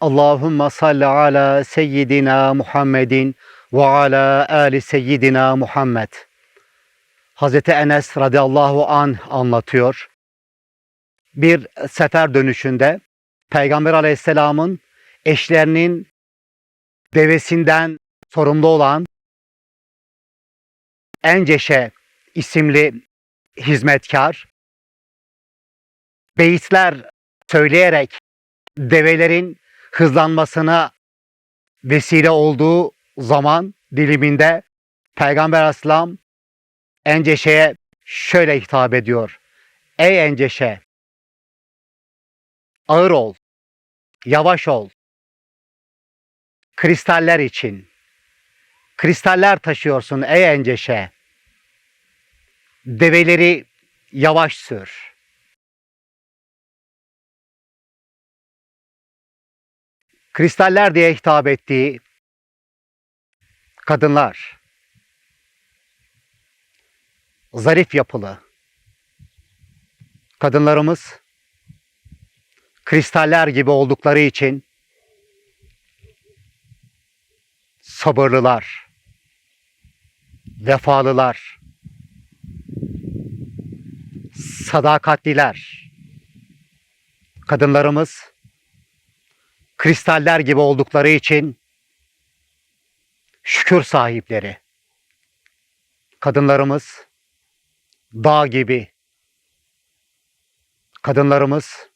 Allahümme salli ala seyyidina Muhammedin ve ala ali seyyidina Muhammed. Hazreti Enes radıyallahu an anlatıyor. Bir sefer dönüşünde Peygamber aleyhisselamın eşlerinin devesinden sorumlu olan Enceşe isimli hizmetkar beyitler söyleyerek develerin hızlanmasına vesile olduğu zaman diliminde Peygamber Aleyhisselam Enceşe'ye şöyle hitap ediyor. Ey Enceşe! Ağır ol, yavaş ol. Kristaller için. Kristaller taşıyorsun ey Enceşe. Develeri yavaş sür. Kristaller diye hitap ettiği kadınlar zarif yapılı kadınlarımız kristaller gibi oldukları için sabırlılar, vefalılar, sadakatliler. Kadınlarımız kristaller gibi oldukları için şükür sahipleri. Kadınlarımız dağ gibi. Kadınlarımız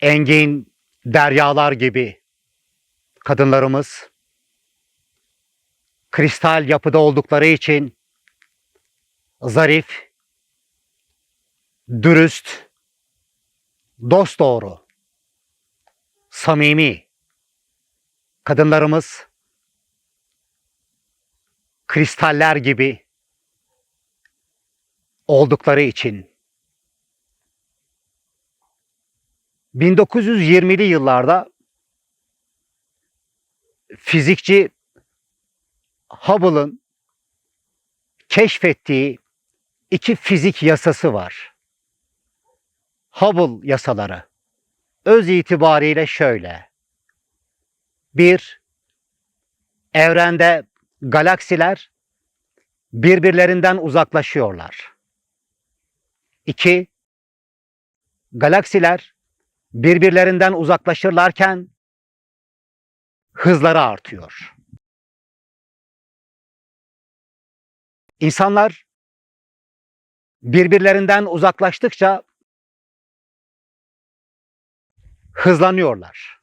engin deryalar gibi. Kadınlarımız kristal yapıda oldukları için zarif, dürüst, dosdoğru, samimi kadınlarımız kristaller gibi oldukları için 1920'li yıllarda fizikçi Hubble'ın keşfettiği iki fizik yasası var. Hubble yasaları. Öz itibariyle şöyle. Bir, evrende galaksiler birbirlerinden uzaklaşıyorlar. İki, galaksiler birbirlerinden uzaklaşırlarken hızları artıyor. İnsanlar birbirlerinden uzaklaştıkça hızlanıyorlar.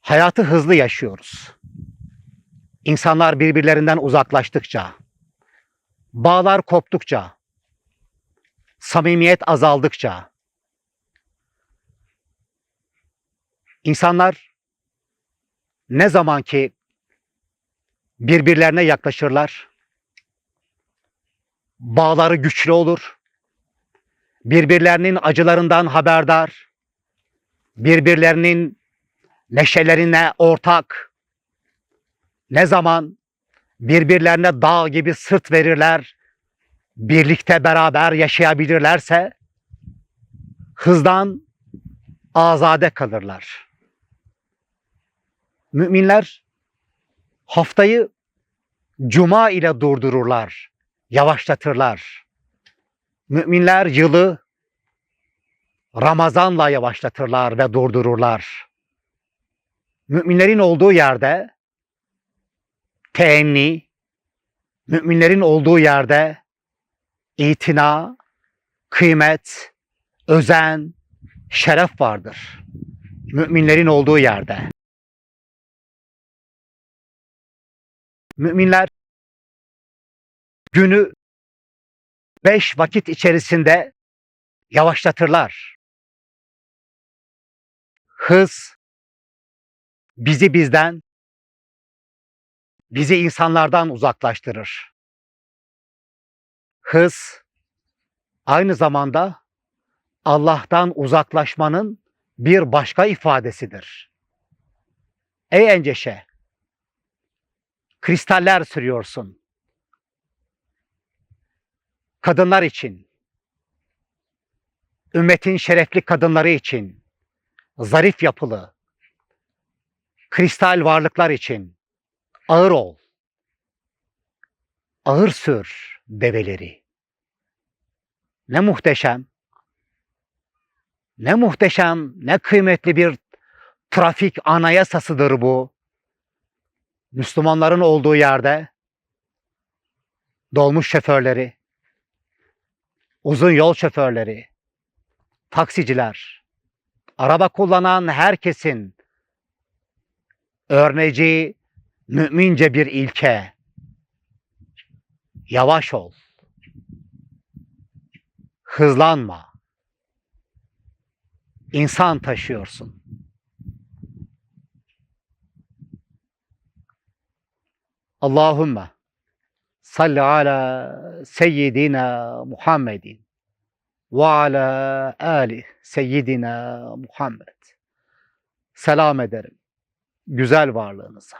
Hayatı hızlı yaşıyoruz. İnsanlar birbirlerinden uzaklaştıkça, bağlar koptukça, samimiyet azaldıkça, insanlar ne zaman ki birbirlerine yaklaşırlar. Bağları güçlü olur. Birbirlerinin acılarından haberdar. Birbirlerinin neşelerine ortak. Ne zaman birbirlerine dağ gibi sırt verirler, birlikte beraber yaşayabilirlerse hızdan azade kalırlar. Müminler haftayı cuma ile durdururlar, yavaşlatırlar. Müminler yılı Ramazanla yavaşlatırlar ve durdururlar. Müminlerin olduğu yerde teenni, müminlerin olduğu yerde itina, kıymet, özen, şeref vardır. Müminlerin olduğu yerde. Müminler günü beş vakit içerisinde yavaşlatırlar. Hız bizi bizden, bizi insanlardan uzaklaştırır. Hız aynı zamanda Allah'tan uzaklaşmanın bir başka ifadesidir. Ey enceşe, kristaller sürüyorsun. Kadınlar için, ümmetin şerefli kadınları için, zarif yapılı, kristal varlıklar için ağır ol. Ağır sür develeri. Ne muhteşem, ne muhteşem, ne kıymetli bir trafik anayasasıdır bu. Müslümanların olduğu yerde dolmuş şoförleri, uzun yol şoförleri, taksiciler, araba kullanan herkesin örneci, mümince bir ilke. Yavaş ol. Hızlanma. İnsan taşıyorsun. Allahümme ala seyyidina Muhammedin ve ala ali seyyidina Muhammed. Selam ederim güzel varlığınıza.